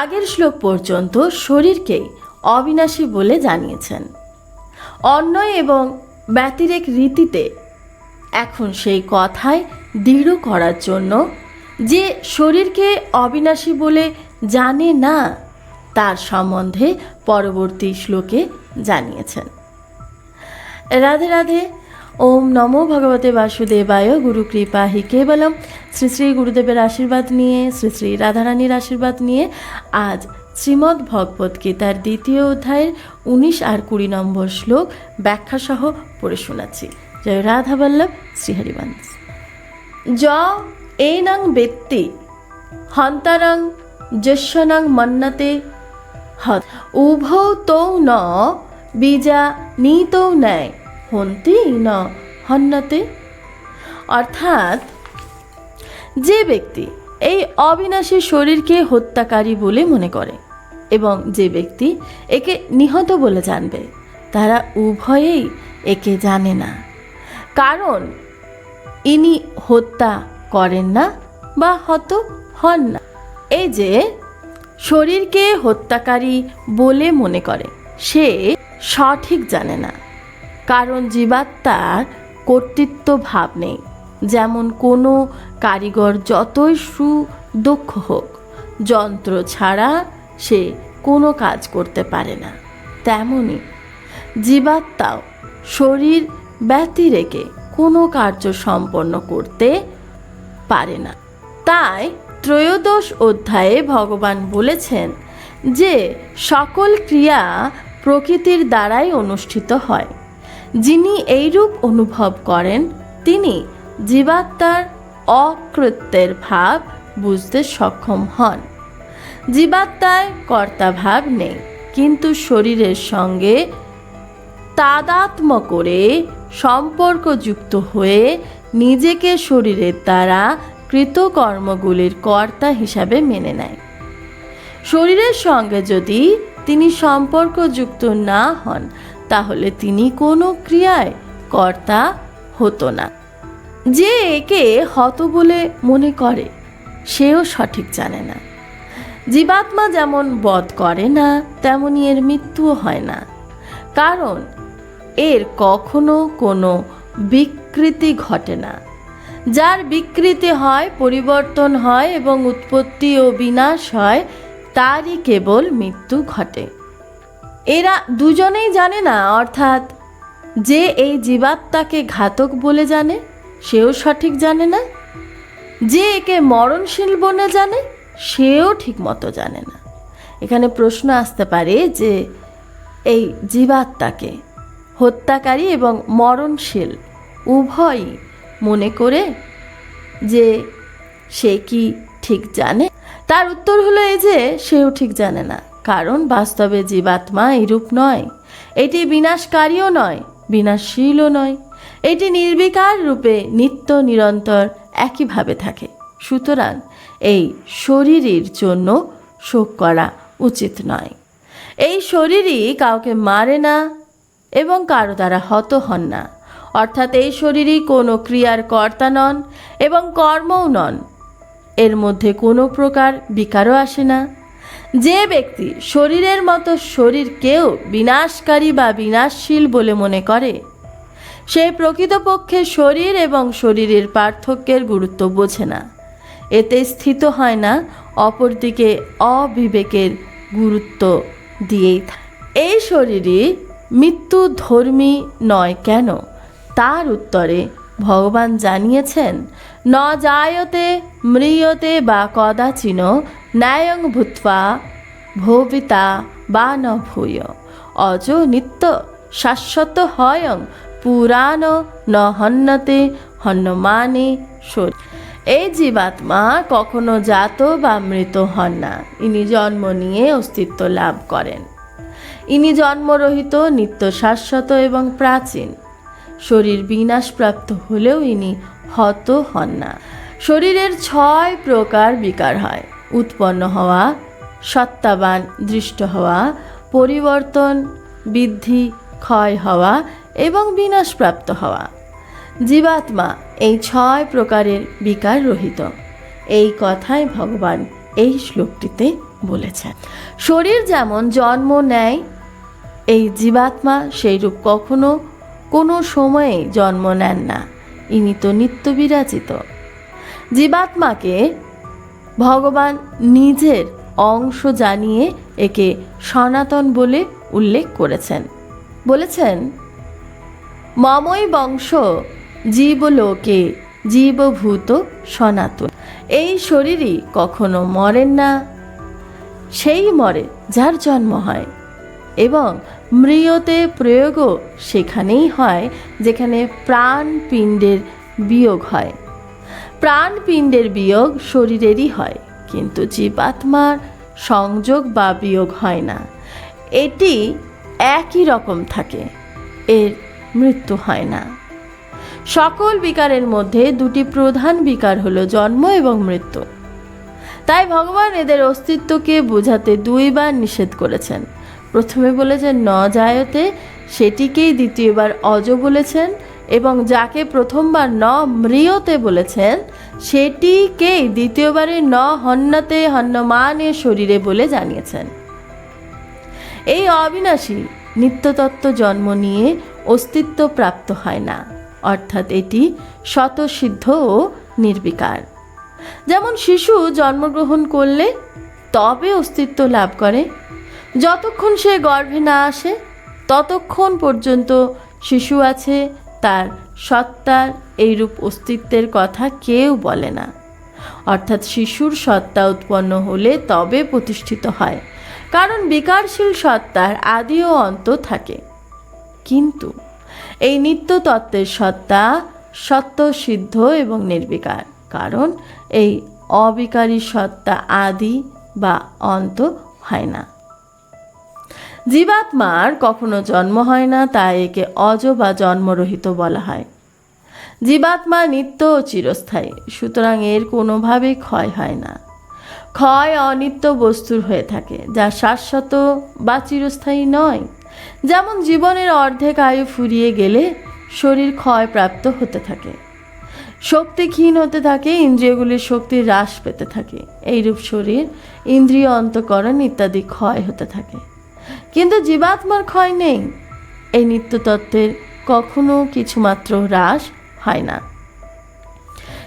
আগের শ্লোক পর্যন্ত শরীরকেই অবিনাশী বলে জানিয়েছেন। অন্যয় এবং ব্যতিরেক রীতিতে এখন সেই কথায় দৃঢ় করার জন্য যে শরীরকে অবিনাশী বলে জানে না, তার সম্বন্ধে পরবর্তী শ্লোকে জানিয়েছেন। রাধে রাধে ওম নমো ভগবতে বাসুদেবায়, গুরু কৃপা হি কেবলম। শ্রী শ্রী গুরুদেবের আশীর্বাদ নিয়ে, শ্রী শ্রী রাধারানীর আশীর্বাদ নিয়ে আজ শ্রীমদ্ ভগবত গীতার দ্বিতীয় অধ্যায়ের উনিশ আর কুড়ি নম্বর শ্লোক ব্যাখ্যাসহ পড়ে শোনাচ্ছি। জয় রাধা বল্লভ শ্রীহরিবংশ য এনং বেত্তি, হন্তারং যস্যনং মন্নতে। হত, উভৌ তৌ ন বীজা, নীতৌ নেয় হন্তি ন, হন্নতে। অর্থাৎ, যে ব্যক্তি এই অবিনাশী শরীরকে হত্যাকারী বলে মনে করে এবং যে ব্যক্তি একে নিহত বলে জানবে, তারা উভয়েই একে জানে না। কারণ, ইনি হত্যা করেন না বা হত হন না। এই যে, শরীরকে হত্যাকারী বলে মনে করে, সে সঠিক জানে না। কারণ জীবাত্মার কর্তৃত্ব ভাব নেই। যেমন কোনো কারিগর যতই সুদক্ষ হোক, যন্ত্র ছাড়া সে কোনো কাজ করতে পারে না। তেমনি জীবাত্মাও শরীর ব্যতি রেখে কোনো কার্য সম্পন্ন করতে পারে না। তাই ত্রয়োদশ অধ্যায়ে ভগবান বলেছেন যে সকল ক্রিয়া প্রকৃতির দ্বারাই অনুষ্ঠিত হয়। যিনি এইরূপ অনুভব করেন, তিনি জীবাত্মার অকৃত্যের ভাব বুঝতে সক্ষম হন। জীবাত্মায় কর্তাভাব নেই, কিন্তু শরীরের সঙ্গে তাদাত্ম করে সম্পর্কযুক্ত হয়ে নিজেকে শরীরের দ্বারা কৃতকর্মগুলির কর্তা হিসাবে মেনে নেয়। শরীরের সঙ্গে যদি তিনি সম্পর্কযুক্ত না হন তাহলে তিনি কোনো ক্রিয়ায় কর্তা হতো না। যে একে হত বলে মনে করে, সেও সঠিক জানে না। জীবাত্মা যেমন বধ করে না, তেমনি এর মৃত্যুও হয় না। কারণ এর কখনো কোনো বিকৃতি ঘটে না। যার বিকৃতি হয়, পরিবর্তন হয় এবং উৎপত্তি ও বিনাশ হয়, তারই কেবল মৃত্যু ঘটে। এরা দুজনেই জানে না, অর্থাৎ যে এই জীবাত্মাকে ঘাতক বলে জানে, সেও সঠিক জানে না। যে একে মরণশীল বলে জানে, সেও ঠিক মতো জানে না। এখানে প্রশ্ন আসতে পারে যে এই জীবাত্মাকে হত্যাকারী এবং মরণশীল উভয়ই মনে করে যে সে কি ঠিক জানে? তার উত্তর হলো এই যে, সেও ঠিক জানে না। কারণ বাস্তবে জীবাত্মা এরূপ নয়। এটি বিনাশকারীও নয়, বিনাশশীলও নয়। এটি নির্বিকার রূপে নিত্য নিরন্তর একইভাবে থাকে। সুতরাং এই শরীরের জন্য শোক করা উচিত নয়। এই শরীরই কাউকে মারে না এবং কারও দ্বারা হত হন না। অর্থাৎ এই শরীরই কোনো ক্রিয়ার কর্তা নন এবং কর্মও নন। এর মধ্যে কোনো প্রকার বিকারও আসে না। যে ব্যক্তি শরীরের মতো শরীরকেও বিনাশকারী বা বিনাশশীল বলে মনে করে, সে প্রকৃতপক্ষে শরীর এবং শরীরের পার্থক্যের গুরুত্ব বোঝে না। এতে স্থিত হয় না, অপরদিকে অবিবেকের গুরুত্ব দিয়েই থাকে। এই শরীরই মৃত্যু ধর্মী নয় কেন? তার উত্তরে ভগবান জানিয়েছেন, ন জায়তে মৃয়তে বা কদাচিন ন্যায়ং ভূত্বা ভবিতা বা ন ভূয় অজ নিত্য শাশ্বত হয়ং পুরাণ ন হন্যতে হন্যমানে শরীর এই জীবাত্মা কখনো জাত বা মৃত হন না। ইনি জন্ম নিয়ে অস্তিত্ব লাভ করেন। ইনি জন্মরহিত, নিত্য শাশ্বত এবং প্রাচীন। শরীর বিনাশপ্রাপ্ত হলেও ইনি হত হন না। শরীরের ছয় প্রকার বিকার হয়। উৎপন্ন হওয়া সত্তাবান দৃষ্ট হওয়া, পরিবর্তন, বৃদ্ধি, ক্ষয় হওয়া এবং বিনাশপ্রাপ্ত হওয়া। জীবাত্মা এই ছয় প্রকারের বিকার রহিত। এই কথাই ভগবান এই শ্লোকটিতে বলেছেন। শরীর যেমন জন্ম নেয়, এই জীবাত্মা সেইরূপ কখনো কোনো সময়ে জন্ম নেন না। ইনি তো নিত্য বিরাজিত জীবাত্মাকে ভগবান নিজের অংশ জানিয়ে একে সনাতন বলে উল্লেখ করেছেন। বলেছেন, মমই বংশ, জীবলোকে জীবভূত সনাতন। এই শরীরই কখনো মরেন না। সেই মরে যার জন্ম হয় এবং মৃয়তে প্রয়োগও সেখানেই হয়, যেখানে প্রাণ পিণ্ডের বিয়োগ হয়। প্রাণ পিণ্ডের বিয়োগ শরীরেরই হয়, কিন্তু জীবাত্মার সংযোগ বা বিয়োগ হয় না। এটি একই রকম থাকে, এর মৃত্যু হয় না। সকল বিকারের মধ্যে দুটি প্রধান বিকার হলো জন্ম এবং মৃত্যু। তাই ভগবান এদের অস্তিত্বকে বোঝাতে দুইবার নিষেধ করেছেন। প্রথমে বলেছেন, ন জায়তে সেটিকেই দ্বিতীয়বার অজ বলেছেন। এবং যাকে প্রথমবার ন মৃয়তে বলেছেন, সেটিকেই দ্বিতীয়বারে ন হন্যতে হন্যমানে শরীরে বলে জানিয়েছেন। এই অবিনাশী নিত্যতত্ত্ব জন্ম নিয়ে অস্তিত্ব প্রাপ্ত হয় না, অর্থাৎ এটি স্বতঃসিদ্ধ ও নির্বিকার। যেমন শিশু জন্মগ্রহণ করলে তবে অস্তিত্ব লাভ করে, যতক্ষণ সে গর্ভে না আসে, ততক্ষণ পর্যন্ত শিশু আছে তার সত্তার এইরূপ অস্তিত্বের কথা কেউ বলে না। অর্থাৎ শিশুর সত্তা উৎপন্ন হলে তবে প্রতিষ্ঠিত হয়। কারণ বিকারশীল সত্তার আদি ও অন্ত থাকে। কিন্তু এই নিত্য তত্ত্বের সত্তা সত্য, সিদ্ধ এবং নির্বিকার। কারণ এই অবিকারী সত্তা আদি বা অন্ত হয় না। জীবাত্মার কখনো জন্ম হয় না, তাই একে অজ বা জন্মরহিত বলা হয়। জীবাত্মা নিত্য ও চিরস্থায়ী, সুতরাং এর কোনোভাবেই ক্ষয় হয় না। ক্ষয় অনিত্য বস্তুর হয়ে থাকে, যা শাশ্বত বা চিরস্থায়ী নয়। যেমন জীবনের অর্ধেক আয়ু ফুরিয়ে গেলে শরীর ক্ষয়প্রাপ্ত হতে থাকে। শক্তি ক্ষীণ হতে থাকে, ইন্দ্রিয়গুলির শক্তি হ্রাস পেতে থাকে। এইরূপ শরীর ইন্দ্রিয় অন্তকরণ ইত্যাদি ক্ষয় হতে থাকে। কিন্তু জীবাত্মার ক্ষয় নেই। এই নিত্যতত্ত্বের কখনো কিছুমাত্র হ্রাস হয় না।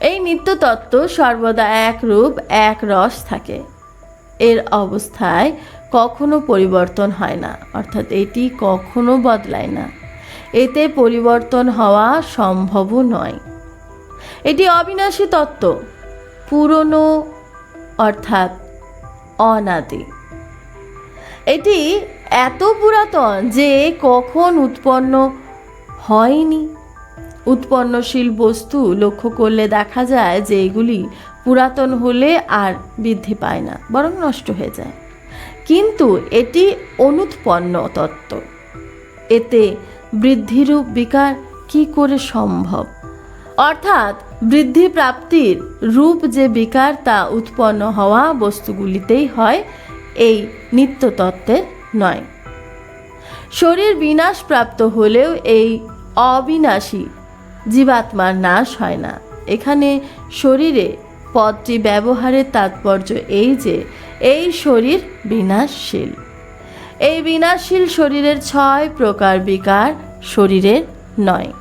এই নিত্যতত্ত্ব সর্বদা এক রূপ, এক রস থাকে। এর অবস্থায় কখনো পরিবর্তন হয় না, অর্থাৎ এটি কখনো বদলায় না। এতে পরিবর্তন হওয়া সম্ভবও নয়। এটি অবিনাশী তত্ত্ব, পুরনো, অর্থাৎ অনাদি। এটি এত পুরাতন যে কখন উৎপন্ন হয়নি। উৎপন্নশীল বস্তু লক্ষ্য করলে দেখা যায় যে এগুলি পুরাতন হলে আর বৃদ্ধি পায় না, বরং নষ্ট হয়ে যায়। কিন্তু এটি অনুৎপন্ন তত্ত্ব। এতে বৃদ্ধিরূপ বিকার কি করে সম্ভব? অর্থাৎ বৃদ্ধি প্রাপ্তির রূপ যে বিকার তা উৎপন্ন হওয়া বস্তুগুলিতেই হয়, এই নিত্য তত্ত্বের নয়। শরীর বিনাশ প্রাপ্ত হলেও এই অবিনাশী জীবাত্মার নাশ হয় না। এখানে শরীরে পদটি ব্যবহারের তাৎপর্য এই যে, এই শরীর বিনাশশীল। এই বিনাশশীল শরীরের ছয় প্রকার বিকার শরীরের নয়।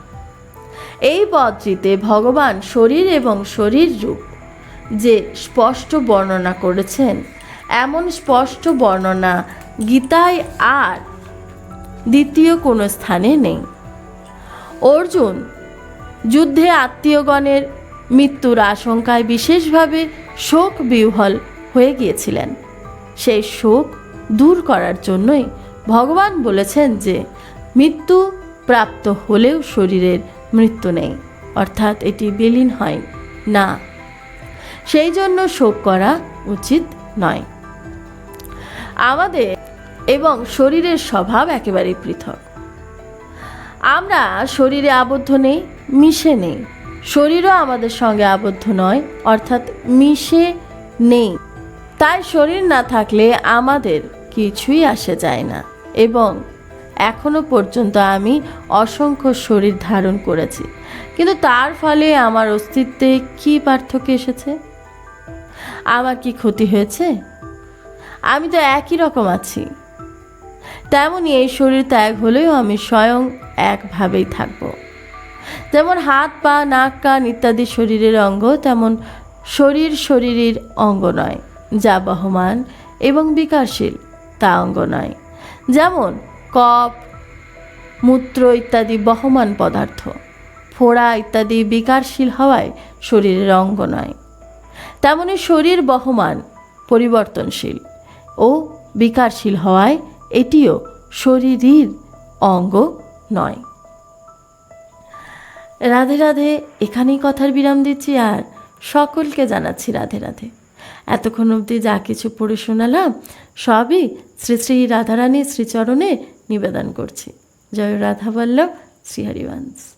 এই পদটিতে ভগবান শরীর এবং শরীর রূপ যে স্পষ্ট বর্ণনা করেছেন, এমন স্পষ্ট বর্ণনা গীতায় আর দ্বিতীয় কোনো স্থানে নেই। অর্জুন যুদ্ধে আত্মীয়গণের মৃত্যুর আশঙ্কায় বিশেষভাবে শোক বিহ্বল হয়ে গিয়েছিলেন। সেই শোক দূর করার জন্যই ভগবান বলেছেন যে, মৃত্যু প্রাপ্ত হলেও শরীরের মৃত্যু নেই, অর্থাৎ এটি বিলীন হয় না। সেই জন্য শোক করা উচিত নয়। আমাদের এবং শরীরের স্বভাব একেবারেই পৃথক। আমরা শরীরে আবদ্ধ নেই, মিশে নেই। শরীরও আমাদের সঙ্গে আবদ্ধ নয়, অর্থাৎ মিশে নেই। তাই শরীর না থাকলে আমাদের কিছুই আসে যায় না। এবং এখনও পর্যন্ত আমি অসংখ্য শরীর ধারণ করেছি। কিন্তু তার ফলে আমার অস্তিত্বে কি পার্থক্য এসেছে? আমার কি ক্ষতি হয়েছে? আমি তো একই রকম আছি। তেমনই এই শরীর ত্যাগ হলেও আমি স্বয়ং একভাবেই থাকব। যেমন হাত, পা, নাক, কান ইত্যাদি শরীরের অঙ্গ, তেমন শরীর শরীরের অঙ্গ নয়, যা বহমান এবং বিকারশীল তা অঙ্গ নয়। যেমন কপ মূত্র ইত্যাদি বহমান পদার্থ, ফোড়া ইত্যাদি বিকারশীল হওয়ায় শরীরের অঙ্গ নয়। তেমনি শরীর বহমান, পরিবর্তনশীল ও বিকারশীল হওয়ায় এটিও শরীরের অঙ্গ নয়। রাধে রাধে, এখানেই কথার বিরাম দিচ্ছি আর সকলকে জানাচ্ছি রাধে রাধে। এতক্ষণ অবধি যা কিছু পড়ে শোনালাম, সবই শ্রী শ্রী রাধারানী শ্রীচরণে নিবেদন করছি। জয় রাধা বল্লভ, শ্রী হরিবংশ।